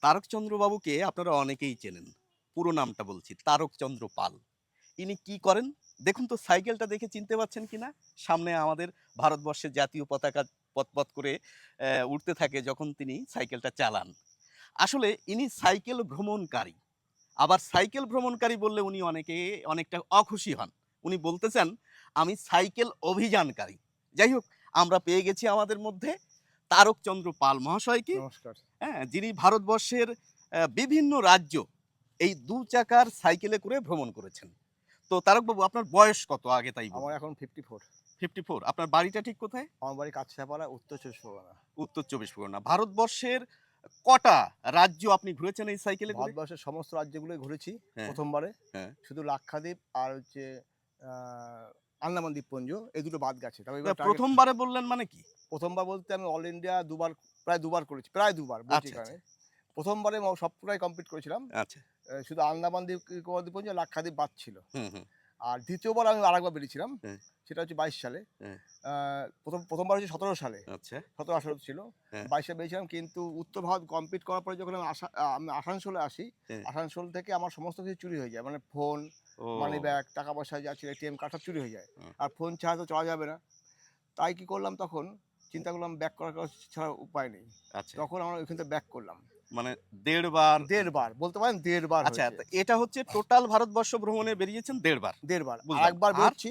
তারকচন্দ্র বাবুকে আপনারা অনেকেই চেনেন। পুরো নামটা বলছি, তারকচন্দ্র পাল। ইনি কি করেন? দেখুন তো, সাইকেলটা দেখে চিনতে পারছেন কিনা সামনে আমাদের ভারতবর্ষের জাতীয় পতাকা পথপথ করে উঠতে থাকে যখন তিনি সাইকেলটা চালান। আসলে ইনি সাইকেল ভ্রমণকারী। আবার সাইকেল ভ্রমণকারী বললে উনি অনেকে, অনেকটা অখুশি হন। উনি বলতে চান আমি সাইকেল অভিযানকারী। যাই হোক, আমরা পেয়ে গেছি আমাদের মধ্যে তারকচন্দ্র পাল মহাশয়কে। নমস্কার। হ্যাঁ যিনি ভারতবর্ষের বিভিন্ন রাজ্য এই দু চাকার সাইকেলে করে ভ্রমণ করেছেন। তো তারকবাবু আপনার বয়স কত? আগে তাই আমার এখন ফিফটি ফোর ফিফটি ফোর আপনার বাড়িটা ঠিক কোথায়? আমার বাড়ি কাছাপাড়া উত্তর চব্বিশ পরগনা। উত্তর চব্বিশ পরগনা। ভারতবর্ষের কটা রাজ্য আপনি ঘুরেছেন এই সাইকেলে ভারতবর্ষের সমস্ত রাজ্যগুলোই ঘুরেছি হ্যাঁ। প্রথমবারে। হ্যাঁ। শুধু লাক্ষাদ্বীপ আর হচ্ছে আহ, আন্দামান দ্বীপপুঞ্জ এই দুটো বাদ গেছে। প্রথমবারে বললেন মানে কি? প্রথমবার বলতে আমি অল ইন্ডিয়া দুবার প্রায় দুবার করেছি প্রায় দুবার আচ্ছা, কারণে প্রথমবারে সবটাই কমপ্লিট করেছিলাম। আচ্ছা। শুধু আন্দামান দ্বীপ দ্বীপপুঞ্জ লাক্ষাদ্বীপ বাদ ছিল। আর দ্বিতীয়বার আমি আরেকবার বেরিয়েছিলাম হ্যাঁ। সেটা হচ্ছে বাইশ সালে। হ্যাঁ। প্রথম প্রথমবার হচ্ছে সতেরো সালে। আচ্ছা। সতেরো আঠারো ছিল। হ্যাঁ। বাইশে বেরিয়েছিলাম কিন্তু উত্তর ভারত কমপ্লিট করার পরে যখন আমি আমি আসানসোলে আসি। আসানসোল থেকে আমার সমস্ত কিছু চুরি হয়ে যায়। মানে ফোন মানি ব্যাগ টাকা পয়সা যা ছিল এটিএম কার্ড চুরি হয়ে যায়। আর ফোন ছাড়া তো চলা যাবে না। তাই কি করলাম তখন চিন্তা করলাম ব্যাক করার ছাড়া উপায় নেই। আচ্ছা। তখন আমরা ওইখান থেকে ব্যাক করলাম। মানে দেড় বার দেড় বার বলতে পারেন দেড় বার আচ্ছা এটা হচ্ছে টোটাল ভারতবর্ষ ভ্রমণে বেরিয়েছেন দেড় বার দেড় বার বুঝলাম। আরেকবার আর? বেরোচ্ছি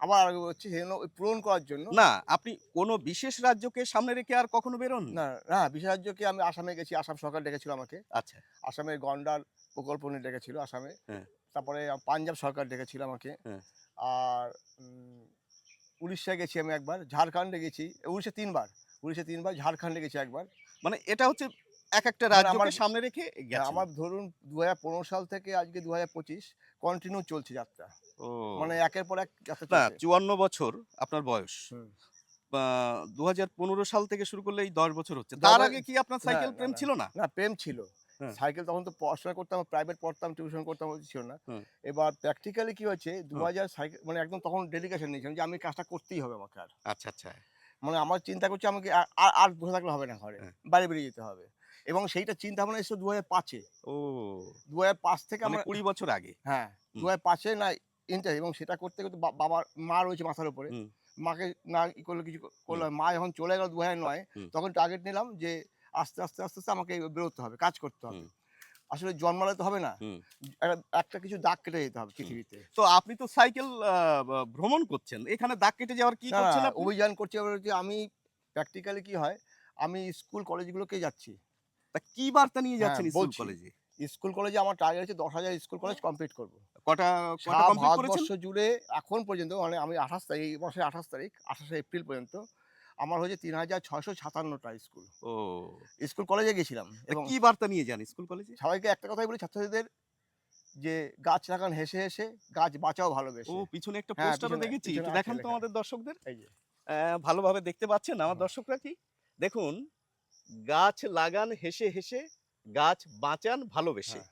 আবার বেরোচ্ছি সেজন্য পূরণ করার জন্য। না আপনি কোনো বিশেষ রাজ্যকে সামনে রেখে আর কখনো বেরোন? না না বিশেষজ্ঞকে আমি আসামে গেছি আসাম সরকার ডেকেছিল আমাকে। আচ্ছা। আসামের গন্ডার প্রকল্প নিয়ে ডেকেছিল আসামে। হ্যাঁ। তারপরে পাঞ্জাব সরকার ডেকেছিল আমাকে। হ্যাঁ। আর উড়িষ্যায় গেছি আমি একবার ঝাড়খণ্ডে গেছি। উড়িষ্যা তিনবার উড়িষ্যা তিনবার ঝাড়খণ্ডে গেছি একবার। মানে এটা হচ্ছে এক একটা মানে রাজ্যকে আমার- সামনে রেখে আমার ধরুন দু সাল থেকে আজকে দু হাজার পঁচিশ কন্টিনিউ চলছে যাত্রা। মানে একের পর এক চুয়ান্ন বছর আপনার বয়স। দু সাল থেকে শুরু করলে এই দশ বছর হচ্ছে। তার আগে কি আপনার সাইকেল প্রেম ছিল না? না প্রেম ছিল। হ্যাঁ। সাইকেল তখন তো পড়াশোনা করতাম প্রাইভেট পড়তাম টিউশন করতাম ছিল না। এবার প্র্যাকটিক্যালি কি হয়েছে দু হাজার সাইকেল মানে একদম তখন ডেডিকেশন নিয়েছিলাম যে আমি কাজটা করতেই হবে আমাকে আর। আচ্ছা আচ্ছা। মানে আমার চিন্তা করছি আমাকে আর- আর বসে থাকলে হবে না ঘরে হ্যাঁ। বাইরে বেরিয়ে যেতে হবে। এবং সেইটা চিন্তা ভাবনা এসেছে দু হাজার পাঁচে। ও। দু হাজার পাঁচ থেকে মানে আমার কুড়ি বছর আগে। হ্যাঁ। দু হাজার পাঁচে না ইন্টার এবং সেটা করতে করতে বাবার মা রয়েছে মাথার উপরে। মাকে না ই করলে কিছু করল মা যখন চলে গেল দু হাজার নয় তখন টার্গেট নিলাম যে আস্তে আস্তে আস্তে আস্তে আমাকে বেরোতে হবে কাজ করতে হবে। আসলে জন্মালে তো হবে না। একটা- কিছু দাগ কেটে যেতে হবে পৃথিবীতে। তো আপনি তো সাইকেল ভ্রমণ করছেন এখানে দাগ কেটে যাওয়ার কি করছেন অভিযান করছি হচ্ছে আমি প্র্যাকটিক্যালি কি হয় আমি স্কুল কলেজগুলোকে যাচ্ছি। তা কি বার্তা নিয়ে যাচ্ছেন হ্যাঁ, স্কুল কলেজে? স্কুল কলেজে আমার টার্গেট হচ্ছে দশ হাজার স্কুল কলেজ কমপ্লিট করব। কটা কটা কমপ্লিট করেছেন? ভারতবর্ষ জুড়ে এখন পর্যন্ত মানে আমি আঠাশ তারিখ এই বছরের আঠাশ তারিখ আঠাশে এপ্রিল পর্যন্ত আমার হয়েছে তিন হাজার ছয়শো সাতান্নটা স্কুল। ও। স্কুল কলেজে গেছিলাম এবং কি বার্তা নিয়ে যান স্কুল কলেজে? সবাইকে একটা কথাই বলি ছাত্রছাত্রীদের যে গাছ লাগান হেসে হেসে গাছ বাঁচাও ও ভালোবেসে পিছনে একটা হ্যাঁ, পোস্টারও পিছনে- দেখেছি পিছনে একটু দেখান তো লেখা। আমাদের দর্শকদের। এই যে। আহ, ভালোভাবে দেখতে পাচ্ছেন আমার দর্শকরা কি? দেখুন গাছ লাগান হেসে হেসে গাছ বাঁচান ভালোবেসে। হ্যাঁ।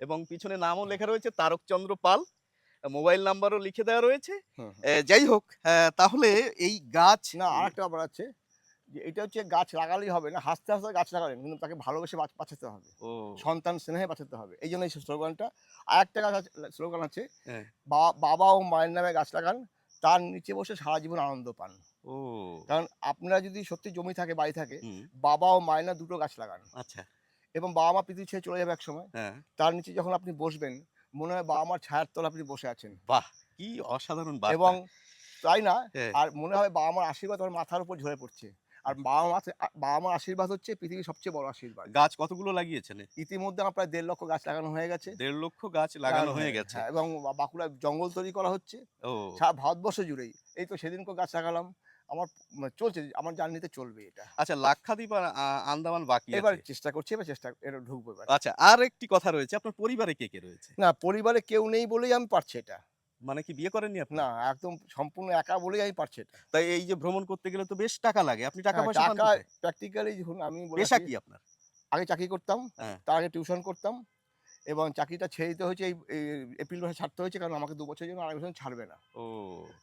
এবং পিছনে নামও লেখা রয়েছে তারকচন্দ্র পাল। মোবাইল নাম্বারও লিখে দেওয়া রয়েছে। হুম। আহ, যাই হোক তাহলে এই গাছ না আর একটা ব্যাপার আছে যে এটা হচ্ছে গাছ লাগালেই হবে না হাসতে হাসতে গাছ লাগালেন কিন্তু তাকে ভালোবেসে বাঁচাতে হবে। সন্তান স্নেহে বাঁচাতে হবে এই জন্য এই স্লোগানটা। আর একটা গাছ স্লোগান আছে হ্যাঁ। বাবা ও মায়ের নামে গাছ লাগান তার নিচে বসে সারা জীবন আনন্দ পান। ও। কারণ আপনারা যদি সত্যি জমি থাকে বাড়ি থাকে বাবা ও মায়ের না দুটো গাছ লাগান। আচ্ছা। এবং বাবা মা পৃথিবী ছেড়ে চলে যাবে এক সময় হ্যাঁ। তার নিচে যখন আপনি বসবেন মনে হয় বাবা মার ছায়ার তলা আপনি বসে আছেন। বাহ কি অসাধারণ এবং তাই না? হ্যাঁ। আর মনে হয় বাবা মার আশীর্বাদ আমার মাথার উপর ঝরে পড়ছে। আর বাবা মা বাবা মার আশীর্বাদ হচ্ছে পৃথিবীর সবচেয়ে বড় আশীর্বাদ। গাছ কতগুলো লাগিয়েছেন? ইতিমধ্যে আমার প্রায় দেড় লক্ষ গাছ লাগানো হয়ে গেছে। দেড় লক্ষ গাছ লাগানো হয়ে গেছে। হ্যাঁ, এবং বাঁকুড়ায় জঙ্গল তৈরি করা হচ্ছে। ও। সারা ভারতবর্ষ জুড়েই। এই তো সেদিনকে গাছ লাগালাম। আমার মানে চলছে আমার জার্নিতে চলবে এটা। আচ্ছা লাক্ষাদ্বীপ আর আন্দামান বাকি এবার চেষ্টা করছি এবার চেষ্টা এটা ঢুকবো এবার। আচ্ছা আর একটি কথা রয়েছে আপনার পরিবারে কে কে রয়েছে? না পরিবারে কেউ নেই বলেই আমি পারছি এটা। মানে কি বিয়ে করেননি আপনি? না একদম সম্পূর্ণ একা বলেই আমি পারছি এটা। তাই এই যে ভ্রমণ করতে গেলে তো বেশ টাকা লাগে আপনি টাকা হ্যাঁ, পয়সা টাকা প্র্যাকটিক্যালি যখন আমি পেশা কি আপনার? আগে চাকরি করতাম হ্যাঁ। তার আগে টিউশন করতাম এবং চাকরিটা ছেড়ে দিতে হয়েছে এই এপ্রিল মাসে ছাড়তে হয়েছে কারণ আমাকে দু বছরের জন্য আড়াই বছর ছাড়বে না। ও।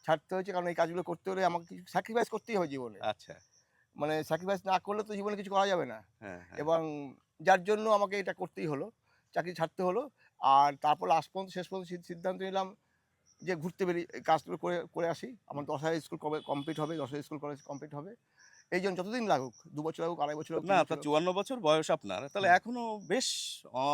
ছাড়তে হয়েছে কারণ এই কাজগুলো করতে হলে আমাকে কিছু স্যাক্রিফাইস করতেই হবে জীবনে। আচ্ছা। মানে স্যাক্রিফাইস না করলে তো জীবনে কিছু করা যাবে না। হ্যাঁ হ্যাঁ। এবং যার জন্য আমাকে এটা করতেই হলো চাকরি ছাড়তে হলো। আর তারপর লাস্ট পর্যন্ত শেষ পর্যন্ত সিদ্ধান্ত নিলাম যে ঘুরতে বেরিয়ে কাজগুলো করে করে আসি। আমার দশ হাজার স্কুল কবে কমপ্লিট হবে দশ হাজার স্কুল কলেজ কমপ্লিট হবে। এই জন্য যতদিন লাগুক দু বছর লাগুক আড়াই বছর না আপনার চুয়ান্ন বছর বয়স আপনার। তাহলে এখনও বেশ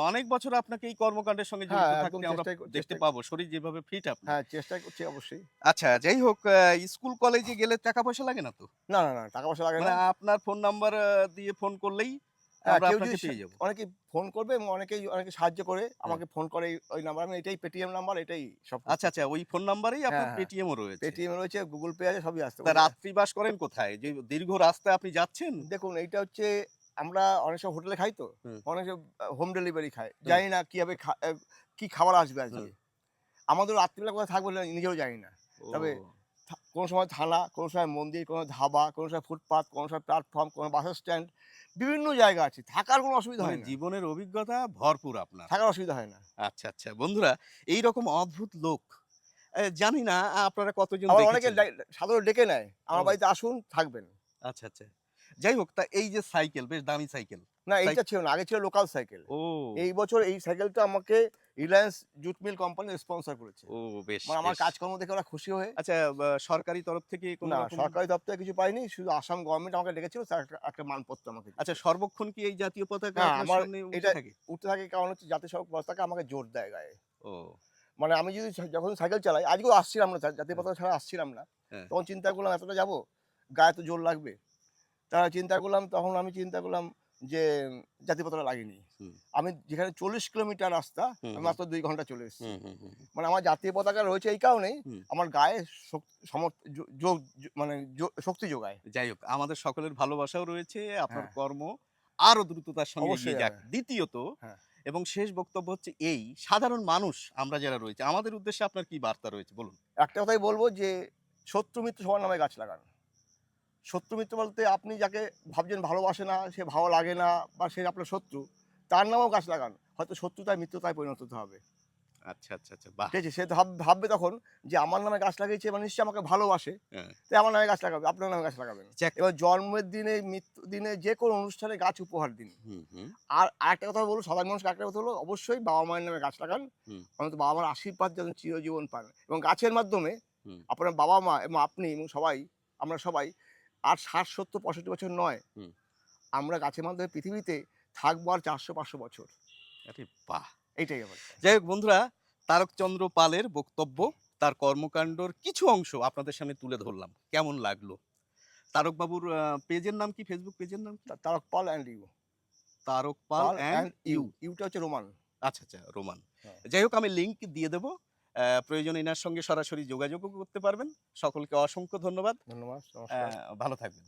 অনেক বছর আপনাকে এই কর্মকাণ্ডের সঙ্গে হ্যাঁ, থাকতে আমরা দেখতে পাবো। শরীর যেভাবে ফিট আপনি। হ্যাঁ চেষ্টা করছি অবশ্যই। আচ্ছা যাই হোক স্কুল কলেজে গেলে টাকা পয়সা লাগে না তো? না না না টাকা পয়সা লাগে মানে না আপনার ফোন নাম্বার দিয়ে ফোন করলেই হ্যাঁ, কেউ যদি পেয়ে অনেকেই ফোন করবে এবং অনেকেই অনেকে সাহায্য করে আমাকে ফোন করে ওই নাম্বার আমি এটাই পেটিএম নাম্বার এটাই সব আচ্ছা আচ্ছা ওই ফোন নাম্বারেই আপনার হ্যাঁ, হ্যাঁ। পেটিএমও রয়েছে। পেটিএম রয়েছে গুগল পে আছে সবই আসতে রাত্রি বাস করেন কোথায়? যে দীর্ঘ রাস্তায় আপনি যাচ্ছেন? দেখুন এইটা হচ্ছে আমরা অনেক সময় হোটেলে খাই তো হুম। অনেক হোম ডেলিভারি খাই। জানি না কীভাবে কি খাবার আসবে আজকে। আমাদের রাত্রিবেলা কোথায় থাকব নিজেও জানি না। তবে কোনো সময় থানা কোনো সময় মন্দির কোনো ধাবা কোনো সময় ফুটপাথ কোনো সময় প্ল্যাটফর্ম কোনো বাস স্ট্যান্ড বিভিন্ন জায়গা আছে। থাকার কোনো অসুবিধা মানে হয় না। জীবনের অভিজ্ঞতা ভরপুর আপনার। থাকার অসুবিধা হয় না। আচ্ছা আচ্ছা। বন্ধুরা এই রকম অদ্ভুত লোক জানি না আপনারা কতজন অনেকে সাধারণ ডেকে নেয়। আমার বাড়িতে আসুন থাকবেন। আচ্ছা আচ্ছা। যাই হোক তা এই যে সাইকেল বেশ দামি সাইকেল। না এইটা ছিল না আগে ছিল লোকাল সাইকেল। ও। এই বছর এই সাইকেলটা আমাকে Reliance jute mill company sponsor করেছে। ও বেশ মানে আমার কাজকর্ম দেখে ওরা খুশি হয়ে আচ্ছা সরকারি তরফ থেকে কোনো না সরকারি দপ্তরে কিছু পাইনি শুধু আসাম গভর্নমেন্ট আমাকে ডেকেছিল একটা- মানপত্র আমাকে আচ্ছা সর্বক্ষণ কি এই জাতীয় পতাকা আমার এটা- থাকে? উঠতে থাকে কারণ হচ্ছে জাতীয় সড়ক পতাকা আমাকে জোর দেয় গায়ে। ও। মানে আমি যদি যখন সাইকেল চালাই আজকেও আসছিলাম না জাতীয় পতাকা ছাড়া আসছিলাম না। হ্যাঁ। তখন চিন্তা করলাম এতটা যাব? গায়ে তো জোর লাগবে। তারা চিন্তা করলাম তখন আমি চিন্তা করলাম যে পতাকা লাগিনি। আমি যেখানে চল্লিশ কিলোমিটার রাস্তা আমি মাত্র দুই ঘণ্টা চলে এসেছি। মানে আমার জাতীয় পতাকা রয়েছে এই কারণেই আমার গায়ে যোগ মানে শক্তি যোগায়। যাই হোক আমাদের সকলের ভালোবাসাও রয়েছে আপনার হ্যাঁ। কর্ম আরও দ্রুততার সঙ্গে এগিয়ে যাক। হ্যাঁ। দ্বিতীয়ত হ্যাঁ। এবং শেষ বক্তব্য হচ্ছে এই সাধারণ মানুষ আমরা যারা রয়েছে আমাদের উদ্দেশ্যে আপনার কি বার্তা রয়েছে? বলুন। একটা কথাই বলব যে শত্রু মিত্র সবার নামে গাছ লাগান। শত্রু মিত্র বলতে আপনি যাকে ভাবছেন ভালোবাসে না সে ভালো লাগে না বা সে আপনার শত্রু তার নামেও গাছ লাগান। হয়তো শত্রুতায় মিত্রতায় পরিণত হতে হবে। আচ্ছা আচ্ছা আচ্ছা ঠিক আছে সে ভাববে তখন যে আমার নামে গাছ লাগিয়েছে মানে নিশ্চয়ই আমাকে ভালোবাসে। হ্যাঁ। তাই আমার নামে গাছ লাগাবে আপনার নামে গাছ লাগাবেন। এবার জন্মের দিনে মৃত্যু দিনে যে কোনো অনুষ্ঠানে গাছ উপহার দিন। আর আরেকটা কথা বলব সাধারণ মানুষকে একটা কথা হলো অবশ্যই বাবা মায়ের নামে গাছ লাগান। অন্তত বাবা মার আশীর্বাদ যেন চিরজীবন পান। এবং গাছের মাধ্যমে আপনার বাবা মা এবং আপনি এবং সবাই আমরা সবাই আর ষাট সত্তর পঁয়ষট্টি বছর নয়। আমরা গাছের মাধ্যমে পৃথিবীতে থাকব আর চারশো পাঁচশো বছর। আরে বাহ! এইটাই আমার। যাই হোক বন্ধুরা তারকচন্দ্র পালের বক্তব্য তার কর্মকাণ্ডর কিছু অংশ আপনাদের সামনে তুলে ধরলাম। কেমন লাগল? তারকবাবুর পেজের নাম কি? ফেসবুক পেজের নাম Tarak Pal and U Tarak Pal and U Yuta হচ্ছে রোমান। আচ্ছা আচ্ছা রোমান। হ্যাঁ। যাই হোক আমি লিঙ্ক দিয়ে দেবো। প্রয়োজন এনার সঙ্গে সরাসরি যোগাযোগও করতে পারবেন। সকলকে অসংখ্য ধন্যবাদ। ধন্যবাদ ভালো থাকবেন।